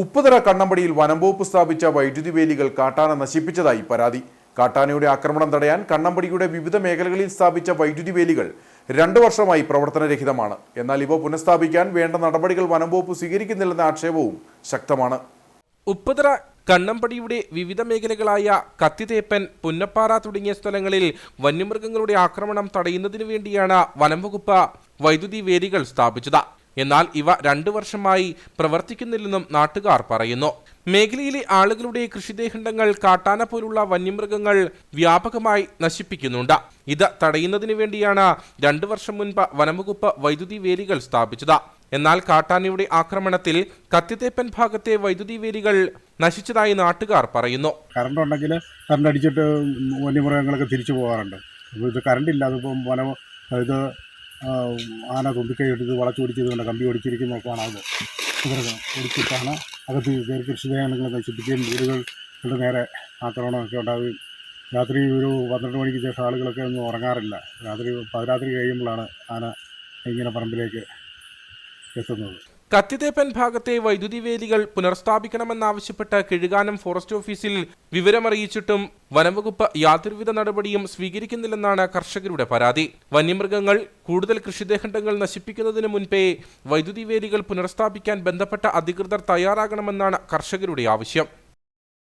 ഉപ്പുതറ കണ്ണമ്പടിയിൽ വനംവകുപ്പ് സ്ഥാപിച്ച വൈദ്യുതി വേലികൾ കാട്ടാന നശിപ്പിച്ചതായി പരാതി. കാട്ടാനയുടെ ആക്രമണം തടയാൻ കണ്ണമ്പടിയുടെ വിവിധ മേഖലകളിൽ സ്ഥാപിച്ച വൈദ്യുതി വേലികൾ രണ്ടു വർഷമായി പ്രവർത്തനരഹിതമാണ്. എന്നാൽ ഇവ പുനഃസ്ഥാപിക്കാൻ വേണ്ട നടപടികൾ വനംവകുപ്പ് സ്വീകരിക്കുന്നില്ലെന്ന ആക്ഷേപവും ശക്തമാണ്. ഉപ്പുതറ കണ്ണമ്പടിയുടെ വിവിധ മേഖലകളായ കത്തിതേപ്പൻ പുന്നപ്പാറ തുടങ്ങിയ സ്ഥലങ്ങളിൽ വന്യമൃഗങ്ങളുടെ ആക്രമണം തടയുന്നതിനു വേണ്ടിയാണ് വനംവകുപ്പ് വൈദ്യുതി വേലികൾ സ്ഥാപിച്ചത്. എന്നാൽ ഇവ രണ്ടു വർഷമായി പ്രവർത്തിക്കുന്നില്ലെന്നും നാട്ടുകാർ പറയുന്നു. മേഖലയിലെ ആളുകളുടെ കൃഷിദേഹണ്ഡങ്ങൾ കാട്ടാന പോലുള്ള വന്യമൃഗങ്ങൾ വ്യാപകമായി നശിപ്പിക്കുന്നുണ്ട്. ഇത് തടയുന്നതിനു വേണ്ടിയാണ് രണ്ടു വർഷം മുൻപ് വനംവകുപ്പ് വൈദ്യുതി വേലികൾ സ്ഥാപിച്ചത്. എന്നാൽ കാട്ടാനയുടെ ആക്രമണത്തിൽ കത്തിത്തേപ്പൻ ഭാഗത്തെ വൈദ്യുതി വേലികൾ നശിച്ചതായി നാട്ടുകാർ പറയുന്നു. കറണ്ട് ഉണ്ടെങ്കിൽ കറണ്ട് അടിച്ചിട്ട് വന്യമൃഗങ്ങളൊക്കെ തിരിച്ചു പോകാറുണ്ട്. ഇത് കറണ്ട് ഇല്ല അതിപ്പം വനം ഇത് ആന തുമ്പിക്കൈ എടുത്ത് വളച്ചു പിടിച്ചത് കൊണ്ട് കമ്പി ഒടിച്ചിരിക്കുന്നതൊക്കെയാണ് അത്. ഒടിച്ചിട്ടാണ് അകത്ത് കയറി കൃഷിദേഹങ്ങൾ നശിപ്പിക്കുകയും വീടുകളുടെ നേരെ ആക്രമണമൊക്കെ ഉണ്ടാവുകയും രാത്രി ഒരു പന്ത്രണ്ട് മണിക്ക് ശേഷം ആളുകളൊക്കെ ഒന്നും ഉറങ്ങാറില്ല. രാത്രി പതിരാത്രി കഴിയുമ്പോഴാണ് ആന ഇങ്ങനെ പറമ്പിലേക്ക് എത്തുന്നത്. കത്തിത്തേപ്പൻ ഭാഗത്തെ വൈദ്യുതി വേലികൾ പുനഃസ്ഥാപിക്കണമെന്നാവശ്യപ്പെട്ട് കിഴുകാനം ഫോറസ്റ്റ് ഓഫീസിൽ വിവരമറിയിച്ചിട്ടും വനംവകുപ്പ് യാതൊരുവിധ നടപടിയും സ്വീകരിക്കുന്നില്ലെന്നാണ് കർഷകരുടെ പരാതി. വന്യമൃഗങ്ങൾ കൂടുതൽ കൃഷിദേഹണ്ഡങ്ങൾ നശിപ്പിക്കുന്നതിന് മുൻപേ വൈദ്യുതി വേലികൾ പുനർസ്ഥാപിക്കാൻ ബന്ധപ്പെട്ട അധികൃതർ തയ്യാറാകണമെന്നാണ് കർഷകരുടെ ആവശ്യം.